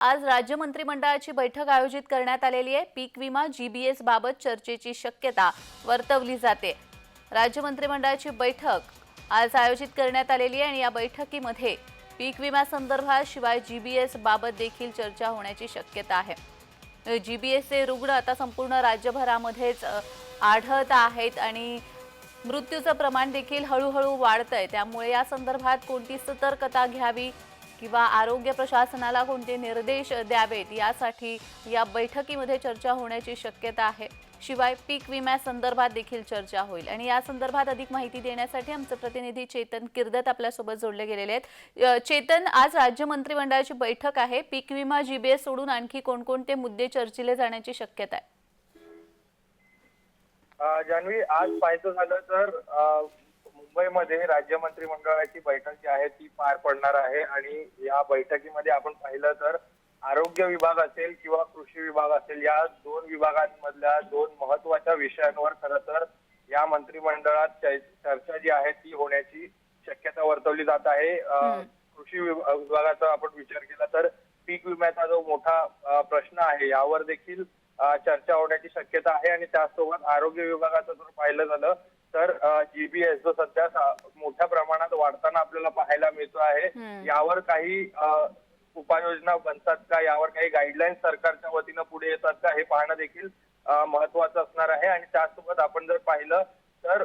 आज राज्य मंत्रिमंडळाची बैठक आयोजित करण्यात आलेली आहे. पीक विमा जीबीएस बाबत चर्चेची शक्यता वर्तवली जाते. राज्य मंत्रिमंडळाची बैठक आज आयोजित करण्यात आलेली आहे आणि या बैठकीमध्ये पीक विमा संदर्भात शिवाय जीबीएस बाबत देखील चर्चा होण्याची शक्यता आहे. जीबीएसचे रुग्ण आता संपूर्ण राज्यभरामध्येच आढळत आहेत आणि मृत्यूचं प्रमाण देखील हळूहळू वाढत आहे त्यामुळे या संदर्भात कोणती सतर्कता घ्यावी किंवा आरोग्य प्रशासनाला कोणते निर्देश द्यावेत यासाठी या बैठकीमध्ये चर्चा होण्याची शक्यता आहे. शिवाय पीक विम्यासंदर्भात देखील चर्चा होईल. आणि या संदर्भात अधिक माहिती देण्यासाठी आमचे प्रतिनिधी चेतन किर्दत आपल्यासोबत जोडले गेलेले आहेत. चेतन आज राज्य मंत्रिमंडळाची बैठक आहे. पीक विमा जीबीएस सोडून आणखी कोणकोणते मुद्दे चर्चिले जाण्याची शक्यता आहे? जान्हवी आज पाहायचं झालं तर मुंबईमध्ये राज्य मंत्रिमंडळाची बैठक जी आहे ती पार पडणार आहे. आणि या बैठकीमध्ये आपण पाहिलं तर आरोग्य विभाग असेल किंवा कृषी विभाग असेल या दोन विभागांमधल्या दोन महत्त्वाच्या विषयांवर खरं तर या मंत्रिमंडळात चर्चा जी आहे ती होण्याची शक्यता वर्तवली जात आहे. कृषी विभा- विभागाचा आपण विचार केला तर पीक विम्याचा जो मोठा प्रश्न आहे यावर देखील चर्चा होण्याची शक्यता आहे आणि त्याचसोबत आरोग्य विभागाचं जर पाहिलं झालं तर जीबीएस जो सध्या मोठ्या प्रमाणात वाढताना आपल्याला पाहायला मिळतो आहे. यावर काही उपाययोजना बनतात का यावर काही गाईडलाईन सरकारच्या वतीनं पुढे येतात का हे पाहणं देखील महत्वाचं असणार आहे आणि त्याचसोबत आपण जर पाहिलं तर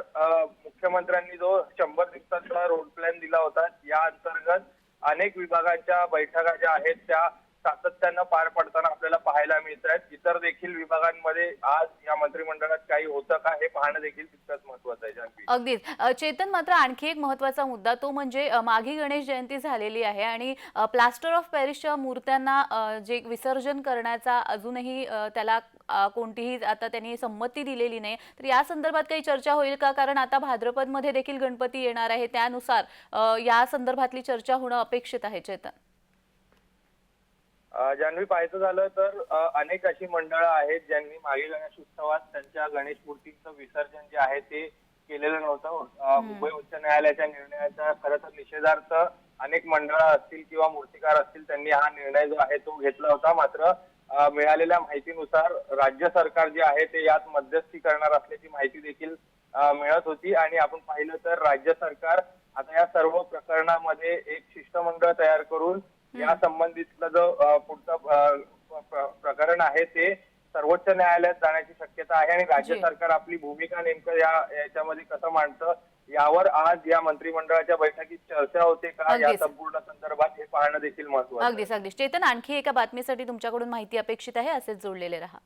मुख्यमंत्र्यांनी जो शंभर दिवसांचा रोड प्लॅन दिला होता या अंतर्गत अनेक विभागाच्या बैठका ज्या आहेत त्या सातत्यानं पार पडताना आपल्याला पाहायला मिळत आहेत इतर देखील विभागांमध्ये आज या मंत्रिमंडळात काही होतं का हे पाहणं देखील तितकंच महत्वाचं आहे जानवी. अगदीच. चेतन मात्र आणखी एक महत्त्वाचा मुद्दा तो म्हणजे माघी गणेश जयंती झालेली आहे आणि प्लास्टर ऑफ पॅरिसच्या मूर्त्यांना जे विसर्जन करण्याचा अजूनही त्याला कोणतीही आता त्यांनी संमती दिलेली नाही. तर या संदर्भात काही चर्चा होईल का? कारण आता भाद्रपदमध्ये देखील गणपती येणार आहे. त्यानुसार या संदर्भातली चर्चा होणं अपेक्षित आहे चेतन. जान्हवी पाहायचं झालं तर अनेक अशी मंडळं आहेत ज्यांनी मागे गणेश उत्सवात त्यांच्या गणेश मूर्तीचं विसर्जन जे आहे ते केलेलं नव्हतं. मुंबई उच्च न्यायालयाच्या निर्णयाचा खरं तर निषेधार्थ अनेक मंडळं असतील किंवा मूर्तिकार असतील त्यांनी हा निर्णय जो आहे तो घेतला होता. मात्र मिळालेल्या माहितीनुसार राज्य सरकार जे आहे ते यात मध्यस्थी करणार असल्याची माहिती देखील मिळत होती. आणि आपण पाहिलं तर राज्य सरकार आता या सर्व प्रकरणामध्ये एक शिष्टमंडळ तयार करून या संबंधितलं जो पुढचं प्रकरण आहे ते सर्वोच्च न्यायालयात जाण्याची शक्यता आहे आणि राज्य. सरकार आपली भूमिका नेमकं या याच्यामध्ये कसं मांडतं यावर आज या मंत्रिमंडळाच्या बैठकीत चर्चा होते का या. संपूर्ण संदर्भात हे पाहणं देखील महत्वाचं. अगदीच अगदीच चेतन आणखी एका बातमीसाठी तुमच्याकडून माहिती अपेक्षित आहे असेच जोडलेले रहा